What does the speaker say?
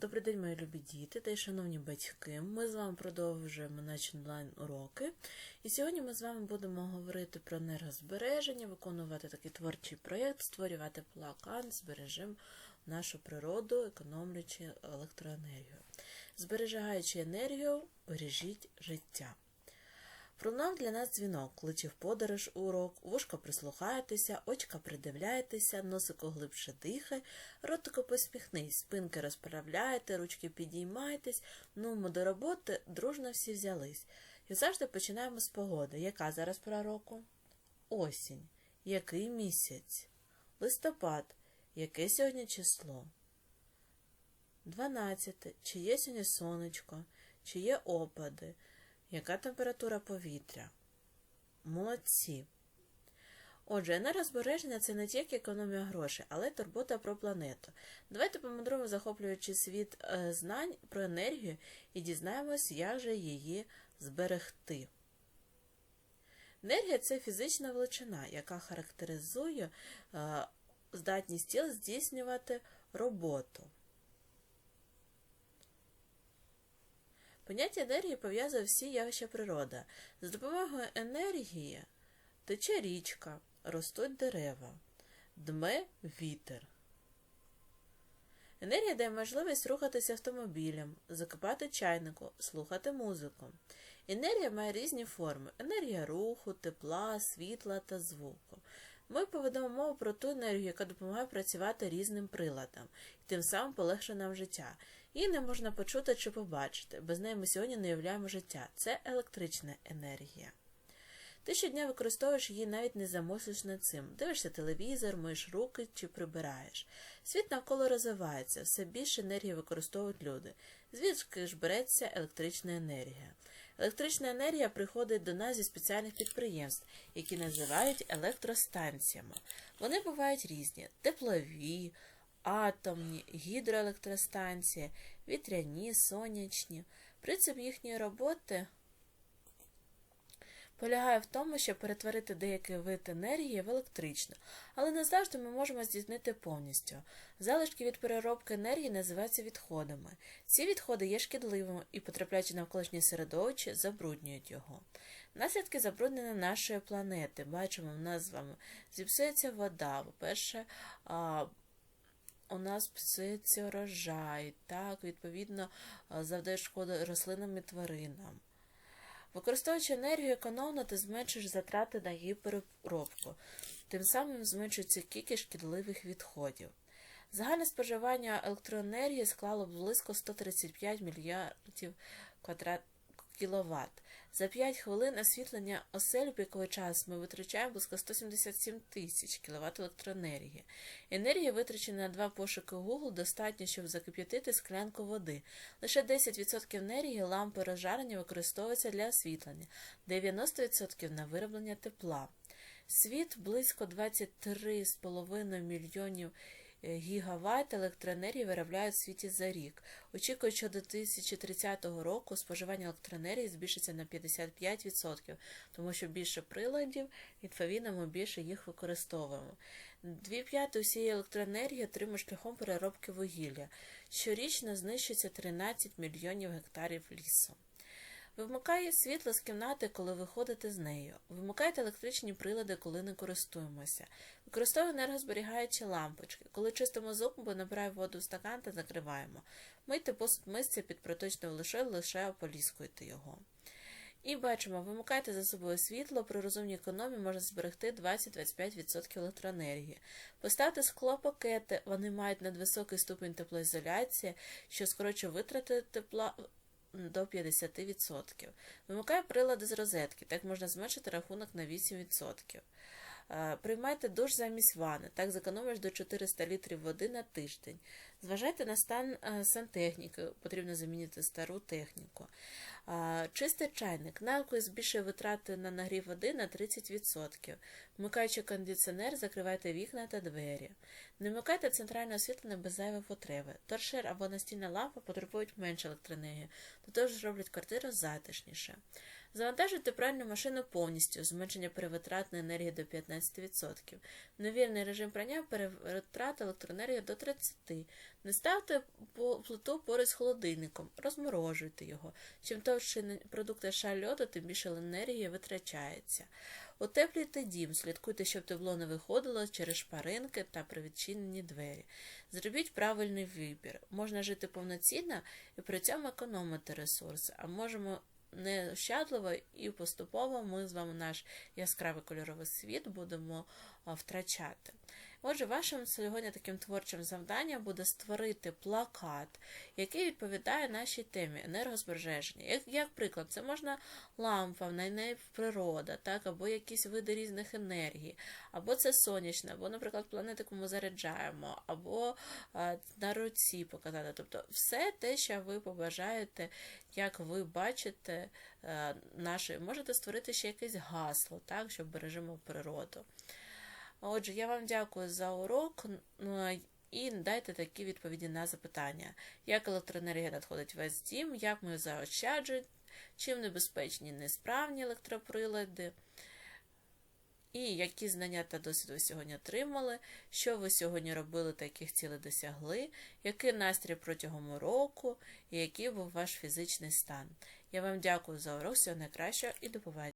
Добрий день, мої любі діти та й шановні батьки. Ми з вами продовжуємо наші онлайн-уроки. І сьогодні ми з вами будемо говорити про енергозбереження, виконувати такий творчий проєкт, створювати плакан, збережемо нашу природу, економлюючи електроенергію. Збережаючи енергію, бережіть життя. Пролунав для нас дзвінок, кличе в подорож урок, вушка прислухайтеся, очка придивляйтеся, носико глибше дихай, ротико посміхнись, спинки розправляйте, ручки підіймайтесь, ну до роботи дружно всі взялись. І завжди починаємо з погоди. Яка зараз пора року? Осінь. Який місяць? Листопад. Яке сьогодні число? 12. Чи є сьогодні сонечко? Чи є опади? Яка температура повітря? Молодці. Отже, енергозбереження це не тільки економія грошей, але й турбота про планету. Давайте помандруємо, захоплюючи світ е, знань про енергію і дізнаємось, як же її зберегти. Енергія це фізична величина, яка характеризує е, здатність тіл здійснювати роботу. Поняття енергії пов'язує всі явища природи. За допомогою енергії тече річка, ростуть дерева, дме вітер. Енергія дає можливість рухатися автомобілем, закипати чайнику, слухати музику. Енергія має різні форми: енергія руху, тепла, світла та звуку. Ми поведемо мову про ту енергію, яка допомагає працювати різним приладам, і тим самим полегшує нам життя. Її не можна почути чи побачити. Без неї ми сьогодні не уявляємо життя. Це електрична енергія. Ти щодня використовуєш її, навіть не замислиш над цим. Дивишся телевізор, миєш руки чи прибираєш. Світ навколо розвивається, все більше енергії використовують люди. Звідки ж береться електрична енергія? Електрична енергія приходить до нас зі спеціальних підприємств, які називають електростанціями. Вони бувають різні: теплові, атомні, гідроелектростанції, вітряні, сонячні. Принцип їхньої роботи полягає в тому, щоб перетворити деякий вид енергії в електричну, але не завжди ми можемо здійснити повністю. Залишки від переробки енергії називаються відходами. Ці відходи є шкідливими і, потрапляючи на навколишнє середовище, забруднюють його. Наслідки забруднення нашої планети. Бачимо, в нас з вами зіпсується вода. По-перше, у нас псується урожай, так, відповідно, завдає шкоди рослинам і тваринам. Використовуючи енергію економно, ти зменшиш затрати на її тим самим зменшується кількість шкідливих відходів. Загальне споживання електроенергії склало близько 135 мільярдів квадрат кВт. За 5 хвилин освітлення осель піковий час ми витрачаємо близько 177 тисяч кВт електроенергії. Енергія, витрачена на два пошуки Google, достатньо, щоб закип'ятити склянку води. Лише 10% енергії лампи розжарення використовується для освітлення, 90% на вироблення тепла. Світ близько 23,5 мільйонів Е, гігаватт електроенергії виробляють в світі за рік. Очікують, що до 2030 року споживання електроенергії збільшиться на 55%, тому що більше приладів, відповідно, ми більше їх використовуємо. Дві п'яти усієї електроенергії отримують шляхом переробки вугілля. Щорічно знищується 13 мільйонів гектарів лісу. Вимикає світло з кімнати, коли виходите з нею. Вимикайте електричні прилади, коли не користуємося. Використовуємо енергозберігаючі лампочки. Коли чистимо зуб, набираємо воду в стакан та закриваємо. Мийте посуд мисця під проточною лише лише ополіскуйте його. І бачимо, вимикайте за собою світло, при розумній економії можна зберегти 20-25% електроенергії. Поставте склопакети, вони мають надвисокий ступень теплоізоляції, що скорочує витрати тепла до 50%. Вимикає прилади з розетки, так можна зменшити рахунок на 8%. Е, приймайте душ замість вани, так зекономиш до 400 літрів води на тиждень. Зважайте на стан е, сантехніки, потрібно замінити стару техніку. Чистий чайник. Навкою збільшує витрати на нагрів води на 30%. Вмикаючи кондиціонер, закривайте вікна та двері. Не вмикайте центральне освітлення без зайвої потреби. Торшер або настільна лампа потребують менше електроенергії, до того ж роблять квартиру затишніше. Завантажуйте пральну машину повністю, зменшення перевитратної енергії до 15%. Невірний режим прання перевитрат електроенергії до 30%. Не ставте плиту поряд з холодильником, розморожуйте його. Чим товщі продукти шар льоду, тим більше енергії витрачається. Утеплюйте дім, слідкуйте, щоб тепло не виходило через шпаринки та при відчиненні двері. Зробіть правильний вибір. Можна жити повноцінно і при цьому економити ресурси, а можемо неощадливо і поступово ми з вами наш яскравий кольоровий світ будемо втрачати. Отже, вашим сьогодні таким творчим завданням буде створити плакат, який відповідає нашій темі енергозбереження. Як, як приклад, це можна лампа, на неї природа, так, або якісь види різних енергій, або це сонячне, або, наприклад, планети, яку ми заряджаємо, або а, на руці показати. Тобто все те, що ви побажаєте, як ви бачите е, наше, можете створити ще якесь гасло, так, що бережемо природу. Отже, я вам дякую за урок. Ну, І дайте такі відповіді на запитання, як електроенергія надходить весь дім, як ми заощаджуємо, чим небезпечні несправні електроприлади, і які знання та досвід ви сьогодні отримали, що ви сьогодні робили та яких цілей досягли, який настрій протягом року, і який був ваш фізичний стан. Я вам дякую за урок, всього найкращого і до побачення.